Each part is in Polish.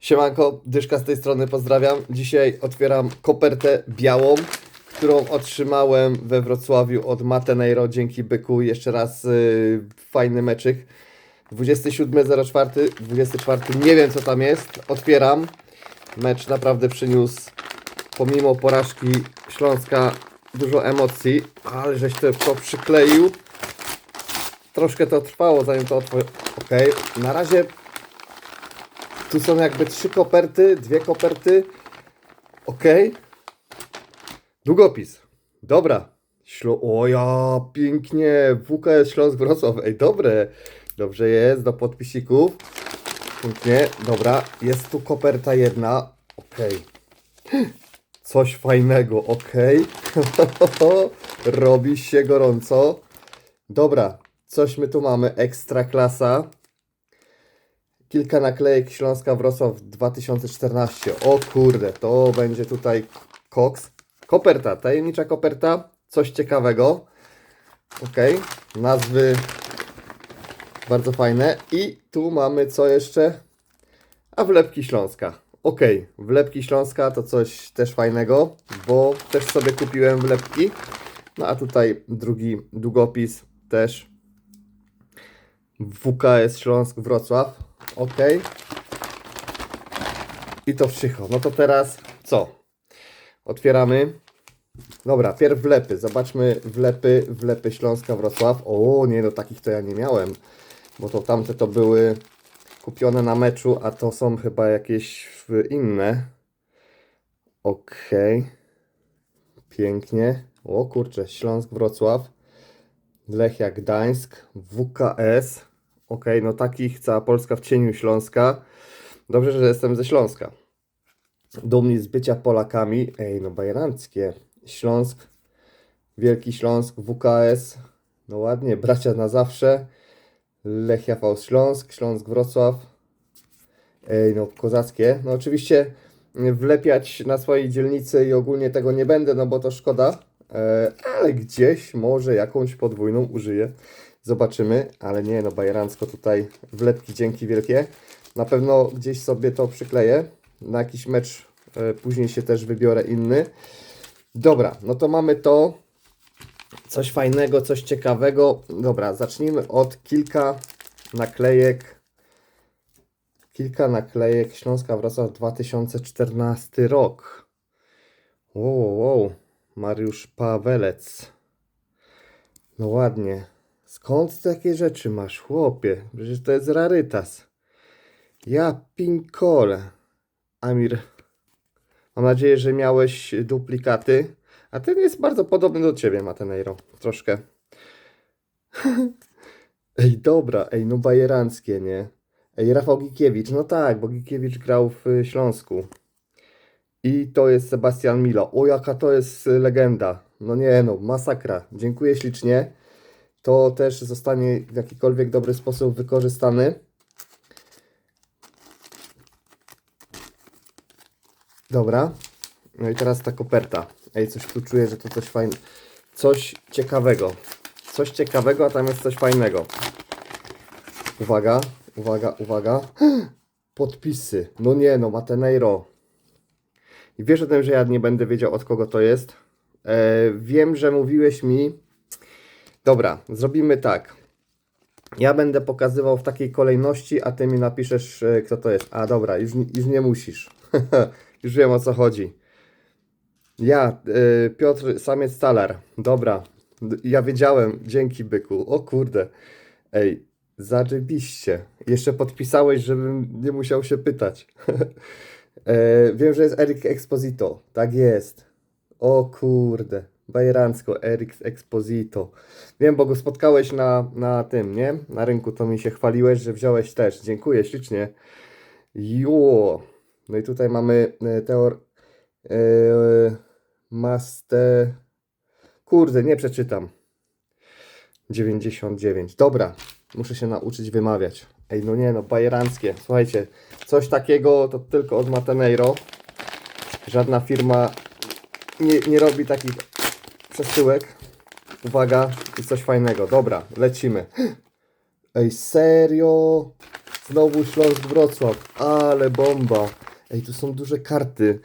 Siemanko, Dyszka z tej strony, pozdrawiam. Dzisiaj otwieram kopertę białą, którą otrzymałem we Wrocławiu od Mateneiro dzięki Byku. Jeszcze raz yy, fajny meczyk. 27.04, 24, nie wiem co tam jest. Otwieram. Mecz naprawdę przyniósł, pomimo porażki Śląska, dużo emocji, ale żeś to, to przykleił. Troszkę to trwało, zanim to otworzyłem. Okej, na razie tu są jakby trzy koperty, dwie koperty. Ok. Długopis. Dobra. Ślo... O ja, pięknie. WKS Śląsk Wrocław. Ej, dobre. Dobrze jest, do podpisików. Pięknie. Dobra, jest tu koperta jedna. Ok. Coś fajnego, ok. Robi się gorąco. Dobra, coś my tu mamy. Ekstra klasa. Kilka naklejek Śląska Wrocław 2014. O kurde, to będzie tutaj koks. Koperta, tajemnicza koperta. Coś ciekawego. Ok, nazwy bardzo fajne. I tu mamy co jeszcze? A wlepki Śląska. Ok, wlepki Śląska to coś też fajnego, bo też sobie kupiłem wlepki. No a tutaj drugi długopis też. WKS Śląsk Wrocław. Ok. I to wszystko. No to teraz co? Otwieramy. Dobra, pierw wlepy. Zobaczmy wlepy, wlepy Śląska Wrocław. O, nie, no takich to ja nie miałem. Bo to tamte to były kupione na meczu, a to są chyba jakieś w- inne. Ok. Pięknie. O kurczę, Śląsk Wrocław. Lechia Gdańsk, WKS. Ok, no takich cała Polska w cieniu Śląska. Dobrze, że jestem ze Śląska. Dumni z bycia Polakami. Ej, no bajeranckie. Śląsk, Wielki Śląsk, WKS. No ładnie, bracia na zawsze. Lechia V Śląsk, Śląsk Wrocław. Ej, no kozackie. No oczywiście wlepiać na swojej dzielnicy i ogólnie tego nie będę, no bo to szkoda. E, ale gdzieś może jakąś podwójną użyję. Zobaczymy, ale nie, no bajerancko tutaj wlepki dzięki wielkie. Na pewno gdzieś sobie to przykleję. Na jakiś mecz e, później się też wybiorę inny. Dobra, no to mamy to. Coś fajnego, coś ciekawego. Dobra, zacznijmy od kilka naklejek. Kilka naklejek Śląska Wrocław 2014 rok. Wow, wow. Mariusz Pawelec. No ładnie. Skąd takie rzeczy masz, chłopie? Przecież to jest rarytas. Ja pinkole. Amir, mam nadzieję, że miałeś duplikaty. A ten jest bardzo podobny do ciebie, Mateneiro. Troszkę. Ej, dobra, ej, no bajeranckie, nie? Ej, Rafał Gikiewicz, no tak, bo Gikiewicz grał w y, Śląsku. I to jest Sebastian Milo. O, jaka to jest y, legenda. No nie, no, masakra. Dziękuję ślicznie. To też zostanie w jakikolwiek dobry sposób wykorzystany. Dobra. No i teraz ta koperta. Ej, coś tu czuję, że to coś fajnego. Coś ciekawego. Coś ciekawego, a tam jest coś fajnego. Uwaga, uwaga, uwaga. Podpisy. No nie, no, Mateneiro. I wiesz o tym, że ja nie będę wiedział od kogo to jest. E, wiem, że mówiłeś mi. Dobra, zrobimy tak. Ja będę pokazywał w takiej kolejności, a ty mi napiszesz, e, kto to jest. A dobra, już, już nie musisz. już wiem o co chodzi. Ja, e, Piotr Samiec Talar. Dobra, ja wiedziałem, dzięki byku. O kurde. Ej, zarzybiście. Jeszcze podpisałeś, żebym nie musiał się pytać. e, wiem, że jest Erik Exposito. Tak jest. O kurde. Bajerancko, Erik Exposito. Wiem, bo go spotkałeś na, na tym, nie? Na rynku to mi się chwaliłeś, że wziąłeś też. Dziękuję ślicznie. Jo. No i tutaj mamy e, teor... E, master... Kurde, nie przeczytam. 99. Dobra, muszę się nauczyć wymawiać. Ej, no nie no, bajeranckie. Słuchajcie, coś takiego to tylko od Mateneiro. Żadna firma nie, nie robi takich przesyłek. Uwaga, jest coś fajnego. Dobra, lecimy. Ej, serio? Znowu Śląsk Wrocław, ale bomba. Ej, tu są duże karty.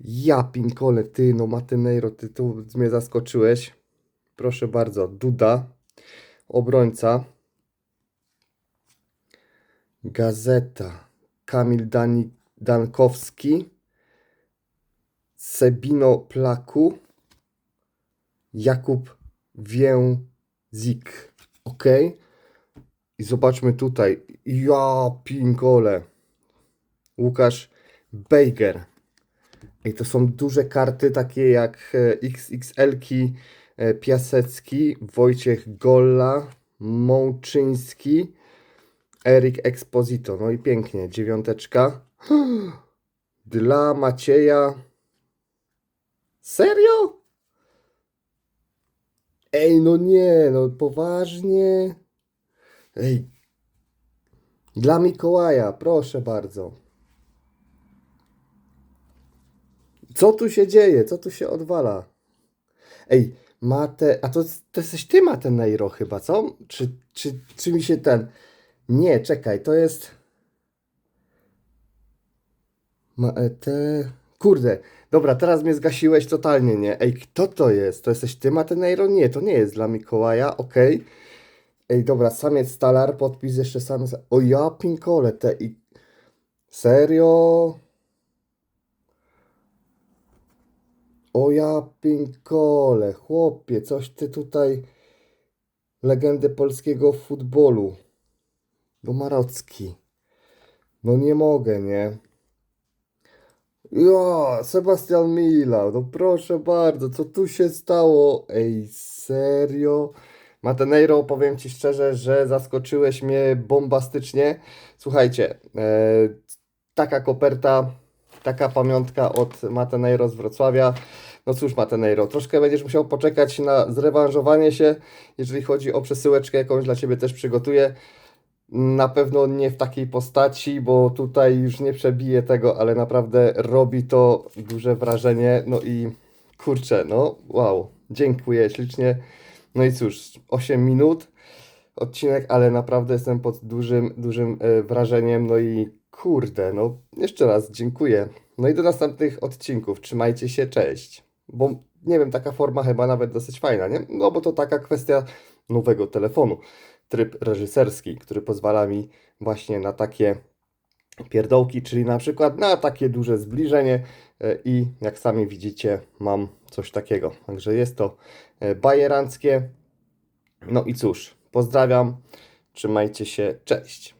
Ja pinkole, ty, no Mateneiro, ty tu mnie zaskoczyłeś. Proszę bardzo, Duda, obrońca. Gazeta, Kamil Dani, Dankowski, Sebino Plaku, Jakub Więzik. Ok. I zobaczmy tutaj. Ja pinkole. Łukasz Bejger. I to są duże karty, takie jak e, XXL-ki e, Piasecki, Wojciech Golla, Mączyński, Erik Exposito. No i pięknie, dziewiąteczka. Dla Macieja. Serio? Ej, no nie, no poważnie. Ej. Dla Mikołaja, proszę bardzo. Co tu się dzieje? Co tu się odwala? Ej, Mate... A to, to jesteś ty, Mateneiro chyba, co? Czy, czy, czy mi się ten... Nie, czekaj, to jest... Maete... Kurde, dobra, teraz mnie zgasiłeś totalnie, nie? Ej, kto to jest? To jesteś ty, Mateneiro? Nie, to nie jest dla Mikołaja, okej. Ej, dobra, samiec Stalar, podpis jeszcze sam... O ja pinkole, te i... Serio? O ja pinkole, chłopie, coś ty tutaj... Legendę polskiego futbolu. Bomarocki. No nie mogę, nie? Ja, Sebastian Mila, no proszę bardzo, co tu się stało? Ej, serio? Mateneiro, powiem Ci szczerze, że zaskoczyłeś mnie bombastycznie. Słuchajcie, e, taka koperta, taka pamiątka od Mateneiro z Wrocławia. No cóż, Mateneiro, troszkę będziesz musiał poczekać na zrewanżowanie się. Jeżeli chodzi o przesyłeczkę, jakąś dla Ciebie też przygotuję. Na pewno nie w takiej postaci, bo tutaj już nie przebiję tego, ale naprawdę robi to duże wrażenie. No i kurczę, no wow, dziękuję ślicznie. No i cóż, 8 minut odcinek, ale naprawdę jestem pod dużym, dużym e, wrażeniem. No i kurde, no jeszcze raz dziękuję. No i do następnych odcinków. Trzymajcie się, cześć. Bo nie wiem, taka forma chyba nawet dosyć fajna, nie? No bo to taka kwestia nowego telefonu. Tryb reżyserski, który pozwala mi właśnie na takie pierdołki, czyli na przykład na takie duże zbliżenie e, i jak sami widzicie mam coś takiego. Także jest to e, bajeranckie. No i cóż, pozdrawiam, trzymajcie się, cześć.